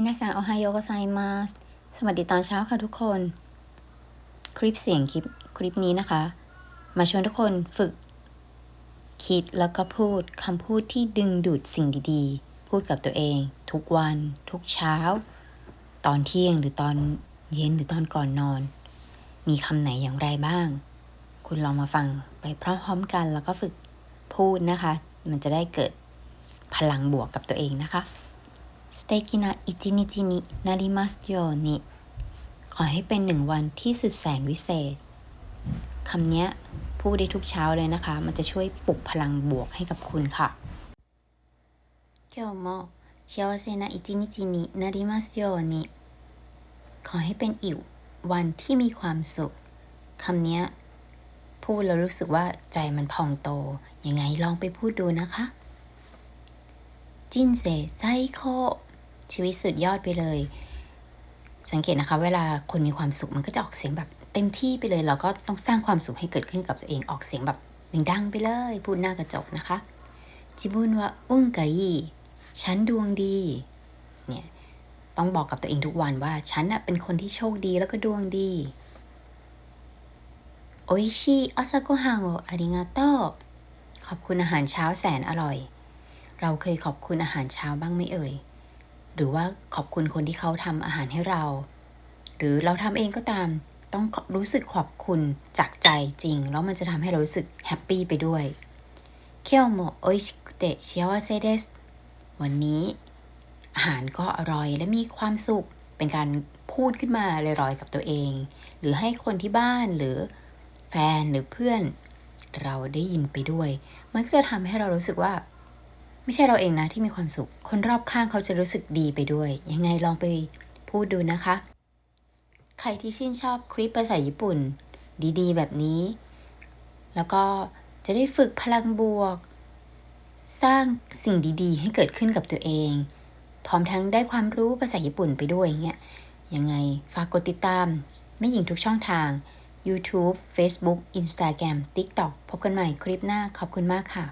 มินาซังโอไฮโอกไซมาสสวัสดีตอนเช้าค่ะทุกคน คลิปเสียงคลิปคลิปนี้นะคะ มาชวนทุกคนฝึก คิดแล้วก็พูดคำพูดที่ดึงดูดสิ่งดีๆ พูดกับตัวเอง ทุกวัน ทุกเช้า ตอนเที่ยงหรือตอนเย็นหรือตอนก่อนนอน มีคำไหนอย่างไรบ้าง คุณลองมาฟังไปพร้อมๆกันแล้วก็ฝึกพูดนะคะ มันจะได้เกิดพลังบวกกับตัวเองนะคะ สเตกินะอิจินิจินินาริมัสโยนิขอให้เป็นหนึ่งวันที่สุดแสนวิเศษ คำนี้พูดได้ทุกเช้าเลยนะคะ มันจะช่วยปลุกพลังบวกให้กับคุณค่ะ今日も幸せな一日になりますようにขอให้เป็นอีกวันที่มีความสุข คำนี้พูดแล้วรู้สึกว่าใจมันพองโต ยังไงลองไปพูดดูนะคะ จินเซไซโคชีวิตสุดยอดไปเลย สังเกตนะคะ เวลาคนมีความสุขมันก็จะออกเสียงแบบเต็มที่ไปเลย เราก็ต้องสร้างความสุขให้เกิดขึ้นกับตัวเองออกเสียงแบบดังๆไปเลย พูดหน้ากระจกนะคะจิบุนว่าอุ้งกะอีฉันดวงดี เนี่ย ต้องบอกกับตัวเองทุกวันว่า ฉันน่ะเป็นคนที่โชคดีแล้วก็ดวงดีโออิชิอาซาโกฮังโออาริงาโตขอบคุณอาหารเช้าแสนอร่อย เราเคยขอบคุณอาหารเช้าบ้างไหมเอ่ย หรือว่าขอบคุณคนที่เขาทำอาหารให้เรา หรือเราทำเองก็ตามต้องรู้สึกขอบคุณจากใจจริง แล้วมันจะทำให้เรารู้สึกแฮปปี้ไปด้วยเคียวโมโออิชิกุเตะชิวาเซเดสวันนี้ อาหารก็อร่อยและมีความสุขเป็นการพูดขึ้นมาลอยๆกับตัวเอง หรือให้คนที่บ้านหรือแฟนหรือเพื่อน เราได้ยินไปด้วย มันก็จะทำให้เรารู้สึกว่า ไม่ใช่เราเองนะที่มีความสุข คนรอบข้างเขาจะรู้สึกดีไปด้วย ยังไงลองไปพูดดูนะคะ ใครที่ชื่นชอบคลิปภาษาญี่ปุ่น ดีๆ แบบนี้ แล้วก็จะได้ฝึกพลังบวก สร้างสิ่งดีๆ ให้เกิดขึ้นกับตัวเอง พร้อมทั้งได้ความรู้ภาษาญี่ปุ่นไปด้วยเงี้ยยังไงฝากกดติดตามไม่หญิงทุกช่องทาง YouTube Facebook Instagram TikTok พบกันใหม่คลิปหน้าขอบคุณมากค่ะ